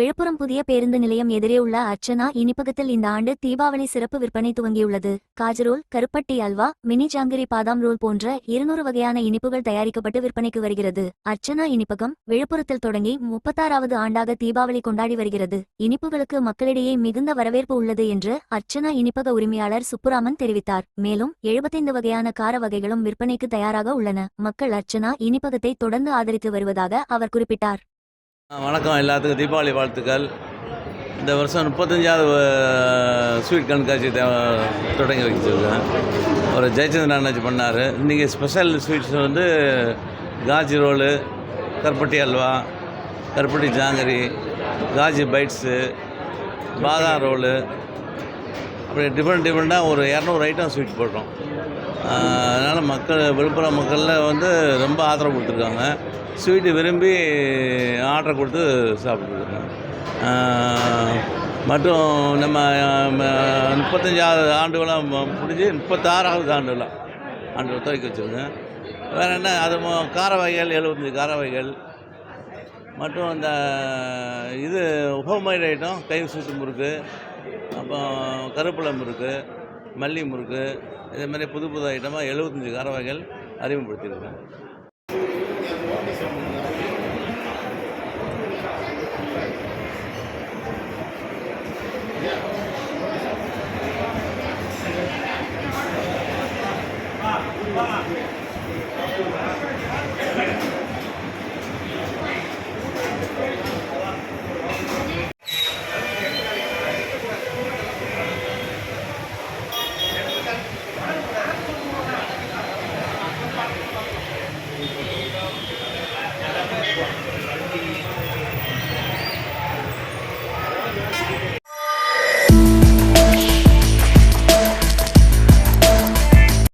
விழுப்புரம் புதிய பேருந்து நிலையம் எதிரே உள்ள அர்ச்சனா இனிப்பகத்தில் இந்த ஆண்டு தீபாவளி சிறப்பு விற்பனை துவங்கியுள்ளது. காஜரோல் கருப்பட்டி அல்வா மினி ஜாங்கிரி பாதாம் ரோல் போன்ற இருநூறு வகையான இனிப்புகள் தயாரிக்கப்பட்டு விற்பனைக்கு வருகிறது. அர்ச்சனா இனிப்பகம் விழுப்புரத்தில் தொடங்கி முப்பத்தாறாவது ஆண்டாக தீபாவளி கொண்டாடி வருகிறது. இனிப்புகளுக்கு மக்களிடையே மிகுந்த வரவேற்பு உள்ளது என்று அர்ச்சனா இனிப்பக உரிமையாளர் சுப்புராமன் தெரிவித்தார். மேலும் எழுபத்தைந்து வகையான கார வகைகளும் விற்பனைக்கு தயாராக உள்ளன. மக்கள் அர்ச்சனா இனிப்பகத்தை தொடர்ந்து ஆதரித்து வருவதாக அவர் குறிப்பிட்டார். வணக்கம் எல்லாத்துக்கும். தீபாவளி வாழ்த்துக்கள். இந்த வருஷம் முப்பத்தஞ்சாவது ஸ்வீட் கண்காட்சி தொடங்கி வச்சுருக்கேன். ஒரு ஜெயச்சந்திரன் அண்ணாச்சி பண்ணார். இன்றைக்கி ஸ்பெஷல் ஸ்வீட்ஸ் வந்து காஜி ரோலு கருப்பட்டி அல்வா கருப்பட்டி ஜாங்கரி காஜி பைட்ஸு பாதாம் ரோலு அப்படி டிஃப்ரெண்ட் டிஃப்ரெண்ட்டாக ஒரு இரநூறு ஐட்டம் ஸ்வீட் போட்டோம். அதனால் மக்கள் விழுப்புரம் மக்களில் வந்து ரொம்ப ஆதரவு கொடுத்துருக்காங்க. ஸ்வீட்டு விரும்பி ஆர்டர் கொடுத்து சாப்பிட்டுருக்கோம் மற்றும் நம்ம முப்பத்தஞ்சாவது ஆண்டுகளாக முடிஞ்சு முப்பத்தாறாவது ஆண்டுகளாக ஆண்டு துவக்கி வச்சுருக்கேன். வேறு என்ன அது கார வகைகள் எழுபத்தஞ்சி கார வகைகள். மற்றும் அந்த இது ஹோம்மேட் ஐட்டம் கை சுத்து முறுக்கு அப்புறம் கருப்பிலை முறுக்கு மல்லி முறுக்கு இதே மாதிரி புது புது ஐட்டமாக எழுபத்தஞ்சி கார வகைகள் அறிமுகப்படுத்தியிருக்கேன். Amen.